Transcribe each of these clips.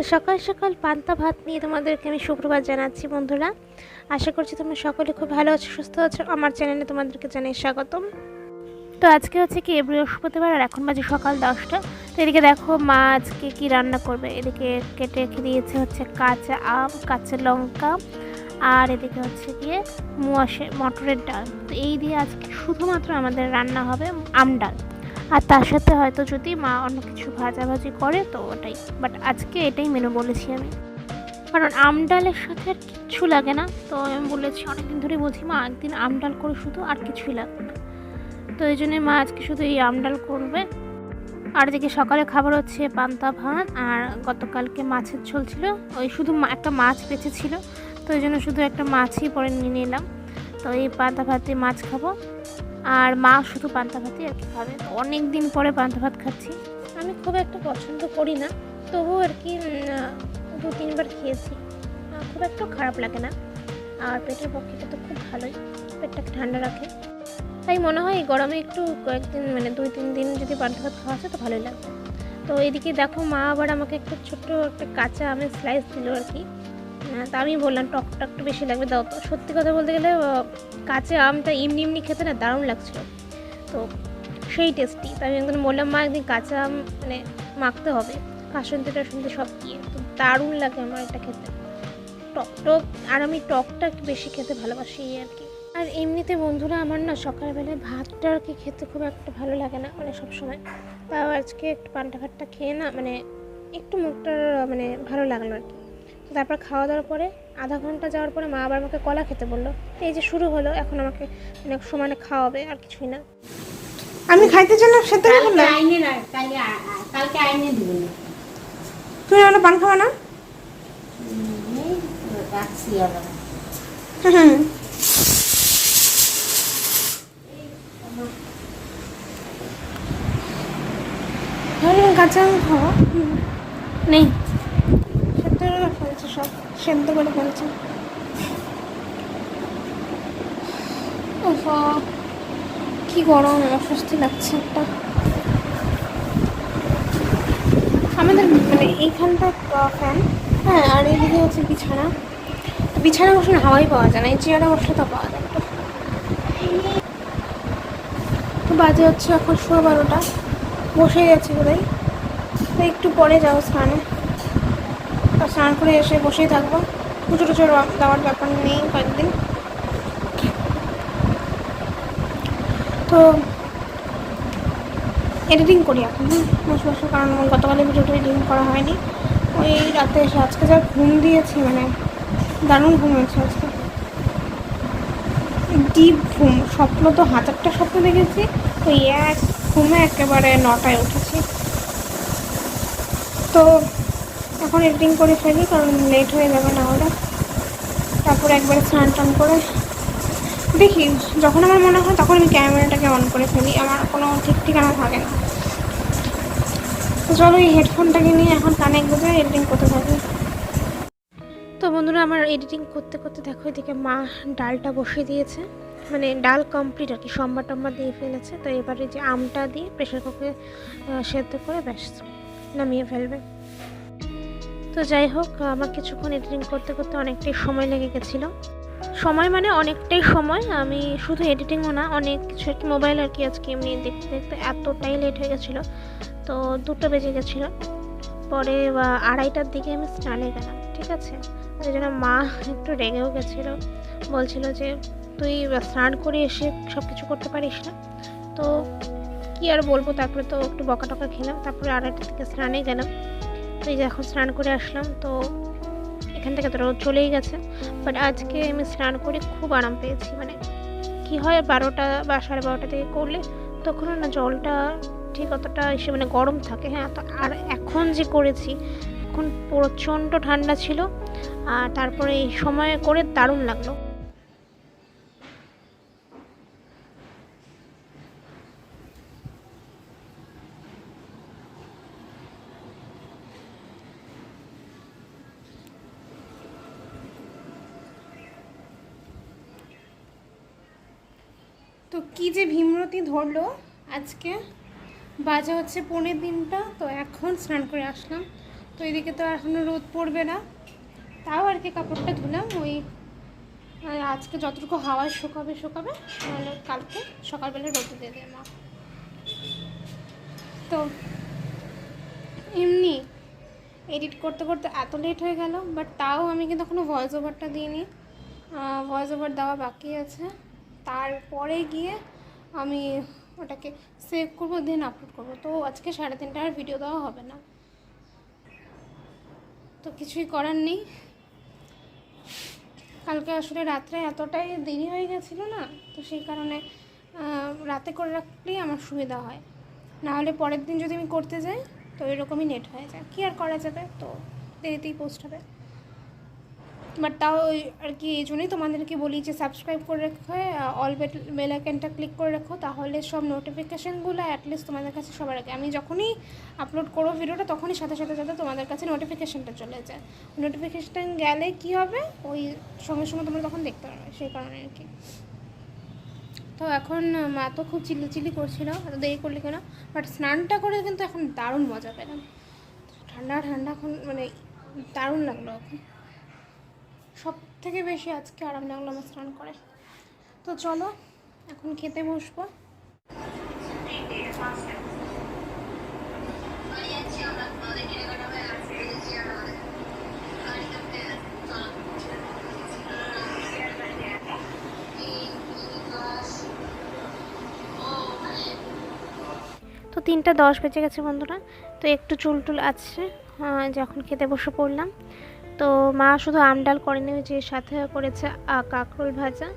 তো সকাল সকাল পান্তা ভাত নিয়ে তোমাদেরকে আমি সুপ্রভাত জানাচ্ছি, বন্ধুরা। আশা করছি তোমরা সকলে খুব ভালো আছো, সুস্থ আছো। আমার চ্যানেলে তোমাদেরকে জানাই স্বাগতম। তো আজকে হচ্ছে কি বৃহস্পতিবার আর এখন বাজে সকাল দশটা। তো এদিকে দেখো মা আজকে কি রান্না করবে? এদিকে কেটে রেখে দিয়েছে হচ্ছে কাঁচা আম, কাঁচা লঙ্কা আর এদিকে হচ্ছে গিয়ে মুয়াশে, মটরের ডাল। তো এই দিয়ে আজকে শুধুমাত্র আমাদের রান্না হবে আম ডাল। আর তার সাথে হয়তো যদি মা অন্য কিছু ভাজাভাজি করে, তো ওটাই। বাট আজকে এটাই মেনু বলেছি আমি। কারণ আম ডালের সাথে আর কিচ্ছু লাগে না। তো আমি বলেছি, অনেকদিন ধরে বলছি, মা, একদিন আম ডাল করে শুধু আর কিছুই লাগবে না। তো এই জন্যে মা আজকে শুধু এই আম ডাল করবে। আর এদিকে সকালে খাবার হচ্ছে পান্তা ভাত, আর গতকালকে মাছের ঝোল ছিল। ওই শুধু একটা মাছ বেঁচে ছিল। তো এই জন্য শুধু একটা মাছই পরে নিয়ে নিলাম। তো এই পান্তা ভাতে মাছ খাব। আর মা শুধু পান্তা ভাতই আর কি খাবে। অনেক দিন পরে পান্তা ভাত খাচ্ছি। আমি খুব একটা পছন্দ করি না, তবুও আর কি দু তিনবার খেয়েছি। খুব একটা খারাপ লাগে না। আর পেটের পক্ষে এটা তো খুব ভালোই, পেটটাকে ঠান্ডা রাখে। তাই মনে হয় গরমে একটু কয়েকদিন মানে দুই তিন দিন যদি পান্তা ভাত খাওয়া যায় তো ভালোই লাগবে। তো এদিকে দেখো মা আবার আমাকে একটা ছোট্ট একটা কাঁচা আমের স্লাইস দিল আর কি। তা আমি বললাম টকটা একটু বেশি লাগবে, দাও তো। সত্যি কথা বলতে গেলে কাঁচা আমটা এমনি এমনি খেতে না দারুণ লাগছিল। তো সেই টেস্টি তাই আমি একদিন বললাম, মা, একদিন কাঁচা আম মানে মাখতে হবে। কাসন্তি টাসন্তি সব দিয়ে তো দারুণ লাগে আমার এটা খেতে। টক টক, আর আমি টকটা একটু বেশি খেতে ভালোবাসি আর কি। আর এমনিতে বন্ধুরা, আমার না সকালবেলায় ভাতটা আর কি খেতে খুব একটা ভালো লাগে না মানে সবসময়। তাও আজকে একটু পান্তা ভাতটা খেয়ে না মানে একটু মুখটা মানে ভালো লাগল আর কি। তো তারপর খাওয়া দাওয়ার পরে আধা ঘণ্টা যাওয়ার পরে মা আবার আমাকে কলা খেতে বলল। তো এই যে শুরু হলো এখন আমাকে মানে সমানে খাওয়াবে আর কিছুই না। আমি খাইতে চাইলাম সে তো কালকে আইনে না কালকে আইনে দিব তুমি আমরা পান খাওয়া না? কাঁচা আম খাওয়া? নেই। ফেলছে সব সেদ্ধ করে ফেলছে কি গরম, অস্বস্তি লাগছে একটা। আমাদের মানে এইখানটা ফ্যান হ্যাঁ আর এদিকে হচ্ছে বিছানা। বিছানা বসে হাওয়াই পাওয়া যায় না, এই চেয়ারে বসলে তো পাওয়া যায়। তো বাজে হচ্ছে এখন সোয়া বারোটা। বসে যাচ্ছি বোধহয়। তো একটু পরে যাব স্নানে। স্নান করে এসে বসেই থাকব। পুজো টুজো দেওয়ার ব্যাপার নেই কয়েকদিন। তো এডিটিং করি এখন বসে বসে, কারণ গতকালের ভিডিওটা এডিটিং করা হয়নি। ওই রাতে এসে আজকে যা ঘুম দিয়েছি মানে দারুণ ঘুম হয়েছে আজকে। ডিপ ঘুম, স্বপ্ন তো হাজারটা স্বপ্ন দেখেছি, ওই এক ঘুমে একেবারে নটায় উঠেছি। তো এখন এডিটিং করে ফেলি, কারণ লেট হয়ে যাবে না হলে। তারপর একবারে স্নান টান করে দেখি, যখন আমার মনে হয় তখন আমি ক্যামেরাটাকে অন করে ফেলি, আমার কোনো ঠিক ঠিকানা থাকে না। তো চলো এই হেডফোনটাকে নিয়ে এখন কানে গুঁজে এডিটিং করতে থাকি। তো বন্ধুরা, আমার এডিটিং করতে করতে দেখো, এদিকে মা ডালটা বসিয়ে দিয়েছে। মানে ডাল কমপ্লিট আর কি, সম্বার টম্বার দিয়ে ফেলেছে। তো এবারে যে আমটা দিয়ে প্রেশার কুকারে সেদ্ধ করে ব্যাস, নামিয়ে ফেলবে। তো যাই হোক, আমার কিছুক্ষণ এডিটিং করতে করতে অনেকটাই সময় লেগে গেছিল। সময় মানে অনেকটাই সময়, আমি শুধু এডিটিংও না, অনেক কিছু কি, মোবাইল আর কি আজকে এমনি দেখতে দেখতে এতটাই লেট হয়ে গেছিল, তো দুটো বেজে গেছিল। পরে আড়াইটার দিকে আমি স্নানে গেলাম, ঠিক আছে? ওই জন্য মা একটু রেগেও গেছিল, বলছিল যে, তুই স্নান করে এসে সব কিছু করতে পারিস না? তো কি আর বলব, তারপরে তো একটু বকা টকা খেলাম, তারপরে আড়াইটার দিকে স্নানে গেলাম। এই যে এখন স্নান করে আসলাম, তো এখান থেকে তো রোদ চলেই গেছে। বাট আজকে আমি স্নান করে খুব আরাম পেয়েছি। মানে কি হয়, বারোটা বা সাড়ে বারোটা থেকে করলে তখনও না জলটা ঠিক অতটা এসে মানে গরম থাকে হ্যাঁ। তো আর এখন যে করেছি, এখন প্রচণ্ড ঠান্ডা ছিল, আর তারপরে এই সময় করে দারুণ লাগল তো কি যে ভীমরতি ধরলো, আজকে বাজে হচ্ছে পনেরো দিনটা তো এখন স্নান করে আসলাম। তো এদিকে তো এখনও রোদ পড়বে না। তাও আর কি কাপড়টা ধুলাম, ওই আজকে যতটুকু হাওয়ায় শুকাবে শুকাবে নাহলে কালকে সকালবেলা রোদে দিয়ে দেবে। মা তো এমনি এডিট করতে করতে এত লেট হয়ে গেল বাট তাও আমি কিন্তু এখনও ভয়েস ওভারটা দিইনি। ভয়েস ওভার দেওয়া বাকি আছে। তারপরে গিয়ে আমি ওটাকে সেভ করব দেন আপলোড করব। তো আজকে সাড়ে তিনটা আর ভিডিও দেওয়া হবে না। তো কিছুই করার নেই। কালকে আসলে রাত্রে এতটাই দেরি হয়ে গেছিল না, তো সেই কারণে রাতে করে রাখলেই আমার সুবিধা হয়। নাহলে পরের দিন যদি আমি করতে যাই, তো এরকমই নেট হয়ে যায়। কী আর করা যাবে? তো দেরিতেই পোস্ট হবে। বাট তাও আর কি এই জন্যই তোমাদেরকে বলি যে সাবস্ক্রাইব করে রেখো অল বেল আইকনটা ক্লিক করে রাখো, তাহলে সব নোটিফিকেশানগুলো অ্যাটলিস্ট তোমাদের কাছে সবার আগে। আমি যখনই আপলোড করব ভিডিওটা তখনই সাথে সাথে সাথে তোমাদের কাছে নোটিফিকেশানটা চলে যায়। নোটিফিকেশান গেলে কি হবে? ওই সঙ্গে সঙ্গে তোমরা তখন দেখতে পারবে, সেই কারণে আর কি। তো এখন মা তো খুব চিল্লি চিল্লি করছিল, এত দেরি করলি কেন? বাট স্নানটা করে কিন্তু এখন দারুণ মজা পেলাম। ঠান্ডা ঠান্ডা এখন মানে দারুণ লাগল এখন সব থেকে বেশি আজকে আরাম লাগল আমার স্নান করে। তো চলো, এখন খেতে বসবো। তো তিনটা দশ বেজে গেছে বন্ধুরা, তো একটু চুল টুল আছে যখন খেতে বসে পড়লাম। তো মা শুধু আম ডাল করেনি যে সাথে করেছে কাঁকরোল ভাজা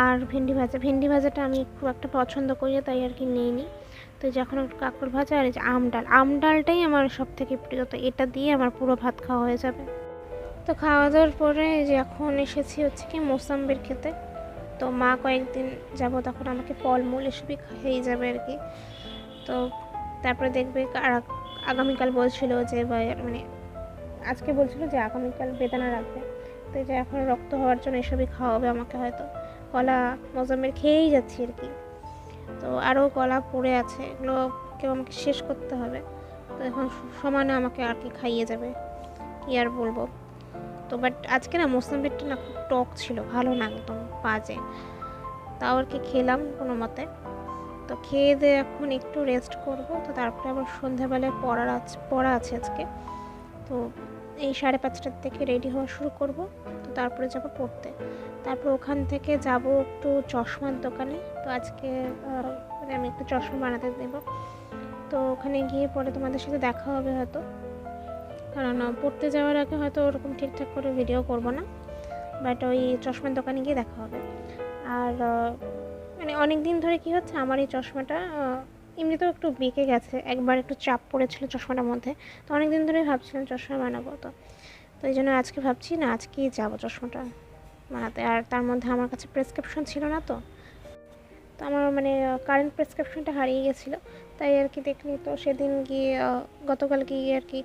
আর ভেন্ডি ভাজা। ভেন্ডি ভাজাটা আমি খুব একটা পছন্দ করি তাই আর কি নিইনি। তো যখন কাঁকরোল ভাজা আর এই যে আম ডাল। আম ডালটাই আমার সব থেকে প্রিয়, তো এটা দিয়ে আমার পুরো ভাত খাওয়া হয়ে যাবে। তো খাওয়া দাওয়ার পরে যে এখন এসেছি হচ্ছে কি মোসাম্বির খেতে। তো মা কয়েকদিন যাব তখন আমাকে ফলমূল এসবই খাইয়ে যাবে আর কি। তো তারপরে দেখবে আগামীকাল বলছিল যে মানে আজকে বলছিল যে আগামীকাল বেদানা রাখবে। তো যে এখন রক্ত হওয়ার জন্য এসবই খাওয়াবে আমাকে হয়তো। কলা মজামের খেয়েই যাচ্ছি আর কি। তো আরও কলা পড়ে আছে, এগুলো কেউ আমাকে শেষ করতে হবে। তো এখন সমানে আমাকে আর কি খাইয়ে যাবে, কি আর বলব। তো বাট আজকে না মোসাম্বিরটা না খুব টক ছিল, ভালো না একদম বাজে। তাও আর কি খেলাম কোনো মতে। তো খেয়ে দিয়ে এখন একটু রেস্ট করব, তো তারপরে আবার সন্ধ্যাবেলায় পড়ার আছে পড়া আছে আজকে। তো এই সাড়ে পাঁচটার থেকে রেডি হওয়া শুরু করব। তো তারপরে যাব পড়তে। তারপর ওখান থেকে যাব একটু চশমার দোকানে। তো আজকে মানে আমি একটু চশমা বানাতে দেব। তো ওখানে গিয়ে পরে তোমাদের সাথে দেখা হবে হয়তো। কারণ পড়তে যাওয়ার আগে হয়তো ওরকম ঠিকঠাক করে ভিডিও করব না। বাট ওই চশমার দোকানে গিয়ে দেখা হবে। আর মানে অনেক দিন ধরে কি হচ্ছে, আমার এই চশমাটা এমনিতেও একটু বেঁকে গেছে, একবার একটু চাপ পড়েছিল চশমাটার মধ্যে, তো অনেক দিন ধরে ভাবছিলাম চশমা বানাবো তো। তো এই জন্য আজকে ভাবছি না, আজকেই যাব চশমাটা বানাতে। আর তার মধ্যে আমার কাছে প্রেসক্রিপশন ছিল না তো তো আমার মানে কারেন্ট প্রেসক্রিপশনটা হারিয়ে গেছিল, তাই আর কি দেখলি তো সেদিন গিয়ে গতকাল গিয়ে আর কি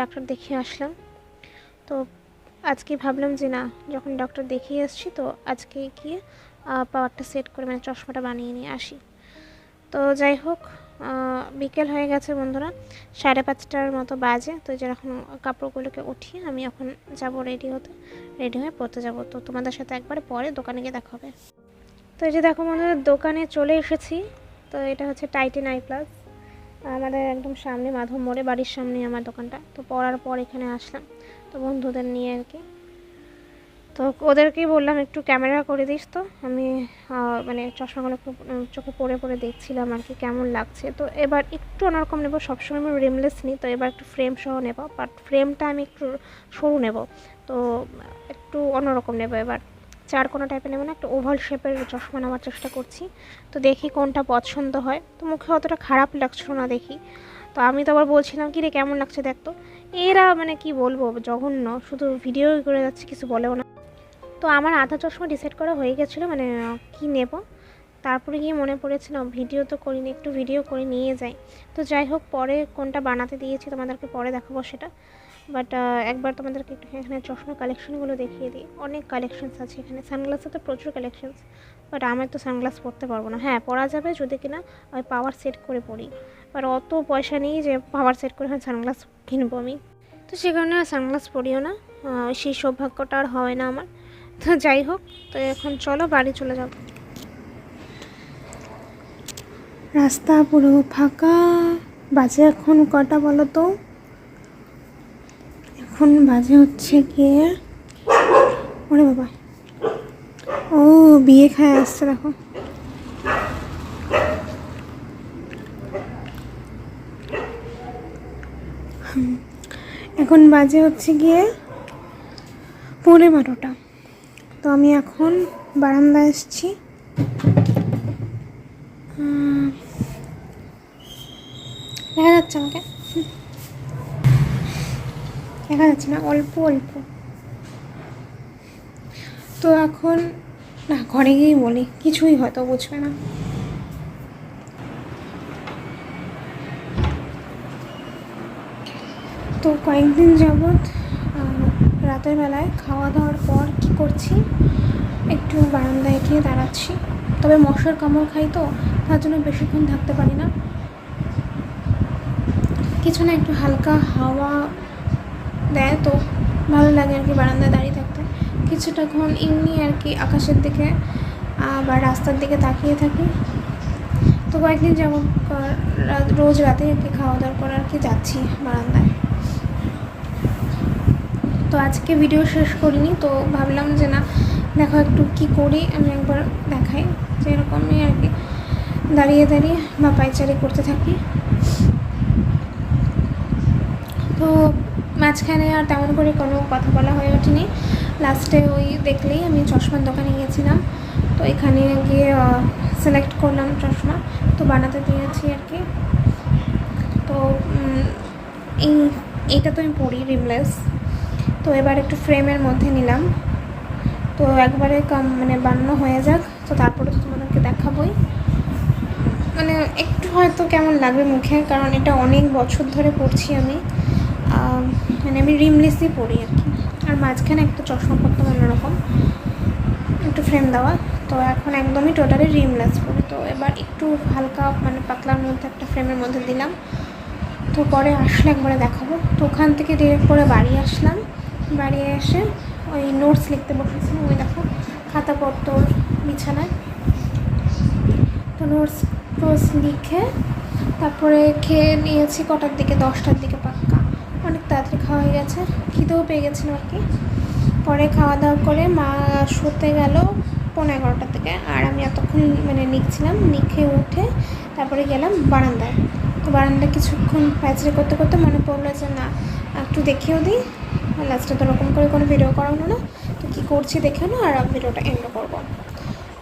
ডাক্তার দেখিয়ে আসলাম। তো আজকে ভাবলাম যে না, যখন ডক্টর দেখিয়ে এসেছি তো আজকে গিয়ে পাওয়ারটা সেট করে মানে চশমাটা বানিয়ে নিয়ে আসি। তো যাই হোক বিকেল হয়ে গেছে বন্ধুরা, সাড়ে পাঁচটার মতো বাজে, তো যেরকম কাপড়গুলোকে উঠিয়ে আমি এখন যাব রেডি হতে রেডি হয়ে পড়তে যাব। তো তোমাদের সাথে একবার পরে দোকানে গিয়ে দেখা হবে। তো এই যে দেখো বন্ধুরা, দোকানে চলে এসেছি। তো এটা হচ্ছে টাইটেন আই প্লাস আমাদের একদম সামনে মাধব মোড়ে বাড়ির সামনে আমার দোকানটা। তো পড়ার পর এখানে আসলাম, তো বন্ধুদের নিয়ে আর কি। তো ওদেরকেই বললাম, একটু ক্যামেরা করে দিস তো। আমি মানে চশমাগুলো চোখে পরে পরে দেখছিলাম আর কি, কেমন লাগছে। তো এবার একটু অন্যরকম নেব, সবসময় আমি রিমলেস নিই, তো এবার একটু ফ্রেম সহ নেব বাট ফ্রেমটা আমি একটু সরু নেব। তো, একটু অন্যরকম নেব এবার। চার কোনো টাইপের নেব না, একটা ওভাল শেপের চশমা নেওয়ার চেষ্টা করছি। তো দেখি কোনটা পছন্দ হয়। তো মুখে অতটা খারাপ লাগছিল না দেখি। তো আমি তো আবার বলছিলাম কি রে কেমন লাগছে দেখ তো? এরা মানে কি বলব, জঘন্য। শুধু ভিডিও করে যাচ্ছে, কিছু বলেও না। তো আমার আধা চশমা ডিসাইড করা হয়ে গেছিল মানে কি নেব? তারপরে গিয়ে মনে পড়েছে, না ভিডিও তো করিনি, একটু ভিডিও করে নিয়ে যাই। তো যাই হোক, পরে কোনটা বানাতে দিয়েছি তোমাদেরকে পরে দেখাবো সেটা। বাট একবার তোমাদেরকে একটু এখানে চশমা কালেকশনগুলো দেখিয়ে দিই। অনেক কালেকশনস আছে এখানে। সানগ্লাসে তো প্রচুর কালেকশনস বাট আমি তো সানগ্লাস পরতে পারব না। হ্যাঁ পরা যাবে যদি কিনা ওই পাওয়ার সেট করে পড়ি বাট অত পয়সা নেই যে পাওয়ার সেট করে সানগ্লাস কিনবো আমি। তো সে কারণে সানগ্লাস পরিও না। সেই সৌভাগ্যটা আর হয় না আমার। যাই হোক, তো এখন চলো বাড়ি চলে যাব। রাস্তা পুরো ফাঁকা, বাজে এখন কটা বলো তো এখন বাজে হচ্ছে গিয়ে ওরে বাবা। ও, বিয়ে খায় আসছে, দেখো। এখন বাজে হচ্ছে গিয়ে পৌনে বারোটা। তো আমি এখন বারান্দায় এসেছি দেখা যাচ্ছে আমাকে। দেখা যাচ্ছে না অল্প অল্প। তো এখন না ঘরে গিয়েই বলি কিছুই হয়তো বুঝবে না। তো কয়েকদিন আহ, রাতের বেলায় খাওয়া দাওয়ার পর কি করছি? একটু বারান্দায় গিয়ে দাঁড়াচ্ছি। তবে মশার কামড় খাই তো, তার জন্য বেশিক্ষণ থাকতে পারি না। কিছু না, একটু হালকা হাওয়া দেয় তো, ভালো লাগে আর কি বারান্দায় দাঁড়িয়ে থাকতে। কিছুটাক্ষণ এমনি আর কি আকাশের দিকে বা রাস্তার দিকে তাকিয়ে থাকি। তো কয়েকদিন যেমন রোজ রাতে আর কি খাওয়া দাওয়ার পর আর কি যাচ্ছি বারান্দায়। তো আজকে ভিডিও শেষ করিনি, তো ভাবলাম যে না, দেখো একটু কি করি, আমি একবার দেখাই। যে এরকমই আর কি দাঁড়িয়ে দাঁড়িয়ে বা পাইচারি করতে থাকি। তো মাঝখানে আর তেমন করে কোনো কথা বলা হয়ে ওঠেনি। লাস্টে ওই দেখলেই আমি চশমার দোকানে গিয়েছিলাম। তো এখানে গিয়ে সিলেক্ট করলাম চশমা, তো বানাতে দিয়েছি আর কি। তো এই, এইটা তো আমি পড়ি রিমলেস। তো এবার একটু ফ্রেমের মধ্যে নিলাম। তো একবারে কম মানে বানানো হয়ে যাক। তো তারপরে তো তোমাদেরকে দেখাবোই। মানে একটু হয়তো কেমন লাগবে মুখে, কারণ এটা অনেক বছর ধরে পড়ছি আমি। মানে আমি রিমলেসই পড়ি আর কি। আর মাঝখানে একটা চশমা পরতাম অন্যরকম। একটু ফ্রেম দেওয়া। তো এখন একদমই টোটালি রিমলেস পড়ি তো এবার একটু হালকা মানে পাতলার মধ্যে একটা ফ্রেমের মধ্যে দিলাম। তো পরে আসলে একবারে দেখাবো। তো ওখান থেকে ডিরেক্ট করে বাড়ি আসলাম। বাড়ি এসে ওই নোটস লিখতে বসেছি ওই দেখো, খাতা বিছানায়। তো নোটস টোটস লিখে তারপরে খেয়ে নিয়েছি কটার দিকে? দশটার দিকে পাক্কা। অনেক তাড়াতাড়ি খাওয়া হয়ে গেছে, খিদেও পেয়ে গেছিল আর কি। পরে খাওয়া দাওয়া করে মা শুতে গেল পনেরো এগারোটার থেকে আর আমি এতক্ষণ মানে লিখছিলাম লিখে উঠে তারপরে গেলাম বারান্দায়। তো বারান্দায় কিছুক্ষণ প্যাচড়ে করতে করতে মনে পড়ল যে না, একটু দেখেও দিই। লাস্টে তো ওরকম করে কোনো ভিডিও করা হলো না। তো কী করছি দেখে না আর ভিডিওটা এন্ড করব।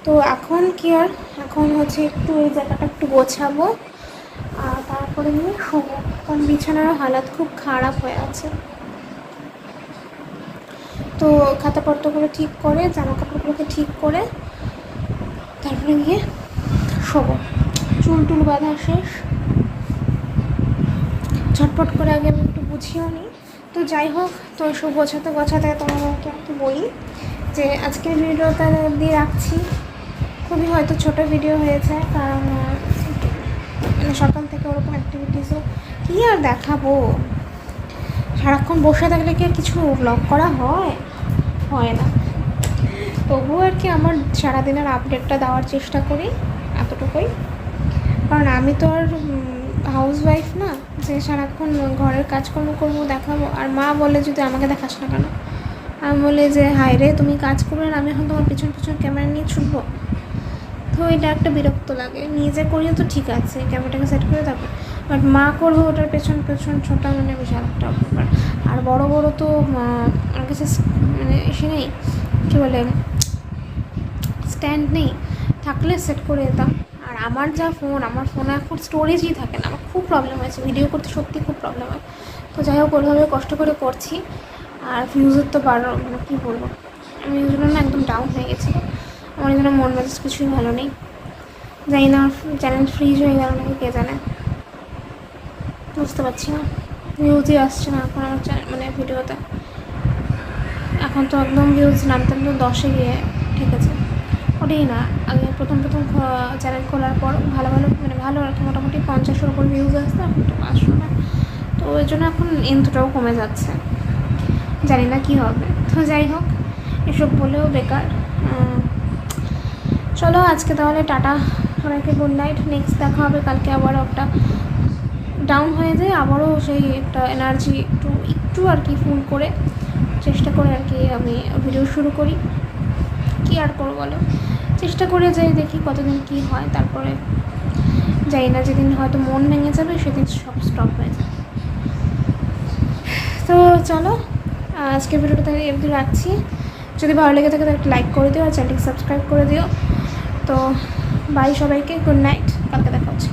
তো এখন কি আর? এখন হচ্ছে একটু এই জায়গাটা একটু গোছাবো। আর তারপরে নিয়ে শোবো। কারণ বিছানার হালাত খুব খারাপ হয়ে আছে। তো খাতাপত্রগুলো ঠিক করে জামা কাপড়গুলোকে ঠিক করে তারপরে গিয়ে শোবো। চুল টুল বাঁধা শেষ। ঝটপট করে আগে আমি একটু বুঝিয়েও নিই তো যাই হোক, তো সব গোছাতে গোছাতে তোমাদেরকে একটু বলি যে আজকের ভিডিওটা দিয়ে রাখছি। খুবই হয়তো ছোট ভিডিও হয়েছে, কারণ মানে সকাল থেকে ওরকম অ্যাক্টিভিটিসও কী আর দেখাবো? সারাক্ষণ বসে থাকলে কি কিছু ব্লগ করা হয়? হয় না। তবুও আর কি আমার সারাদিনের আপডেটটা দেওয়ার চেষ্টা করি, এতটুকুই। কারণ আমি তো আর হাউস ওয়াইফ না যে সারাক্ষণ ঘরের কাজকর্ম করব, দেখাবো। আর মা বলে যদি আমাকে দেখাস না কেন? আমি বলি যে, হায় রে, তুমি কাজ করবে আর আমি এখন তোমার পিছন পিছন ক্যামেরা নিয়ে ছুটবো? তো এটা একটা বিরক্ত লাগে। নিজে করিও তো ঠিক আছে ক্যামেরাটাকে সেট করে থাকবে বাট মা করব ওটার পেছন পেছন ছোটা মানে বিশাল একটা ব্যাপার। আর বড় বড় তো আমার কাছে মানে এসে নেই। কী বলে স্ট্যান্ড নেই। থাকলে সেট করে দিতাম। আমার যা ফোন, আমার ফোনে এখন স্টোরেজই থাকে না। আমার খুব প্রবলেম হয়েছে ভিডিও করতে সত্যি খুব প্রবলেম হয়। তো যাই হোক, ওইভাবে কষ্ট করে করছি। আর ভিউজের তো বারো মানে কী বলব? আমি ওই জন্য না একদম ডাউন হয়ে গেছি। আমার জন্য মন মেজাজ কিছুই ভালো নেই। জানি না চ্যানেল ফ্রিজ হয়ে গেল নাকি, কে জানে? বুঝতে পারছি না। ভিউজই আসছে না এখন আমার চ্যানেল মানে ভিডিওতে এখন তো একদম ভিউজ নামতে নামতে দশে গিয়ে ঠিক আছে ওটাই না। আগে প্রথম প্রথম চ্যানেল খোলার পর ভালো ভালো মানে ভালো আর কি মোটামুটি পঞ্চাশের উপর ভিউজ আসতো এখন তো আসলো না। তো ওই জন্য এখন এন্থটাও কমে যাচ্ছে। জানি না কি হবে। তো যাই হোক, এসব বলেও বেকার। চলো আজকে তাহলে টাটা। সবাইকে গুড নাইট নেক্সট দেখা হবে কালকে আবারও একটা ডাউন হয়ে যায় আবারও সেই একটা এনার্জি একটু একটু আর কি ফুল করে চেষ্টা করে আর কি আমি ভিডিও শুরু করি। কি আর করব বলো? চেষ্টা করে যাই, দেখি কতদিন কি হয়, তারপরে যাই না, যেদিন হয়তো মন ভেঙে যাবে, সেদিন সব স্টপ হয়ে যাবে। তো চলো আজকে ভিডিওটা তাহলে এমনি রাখছি। যদি ভালো লেগে থাকে তাহলে একটা লাইক করে দিও আর চ্যানেলটিকে সাবস্ক্রাইব করে দিও। তো বাই সবাইকে গুড নাইট কালকে দেখা হচ্ছে।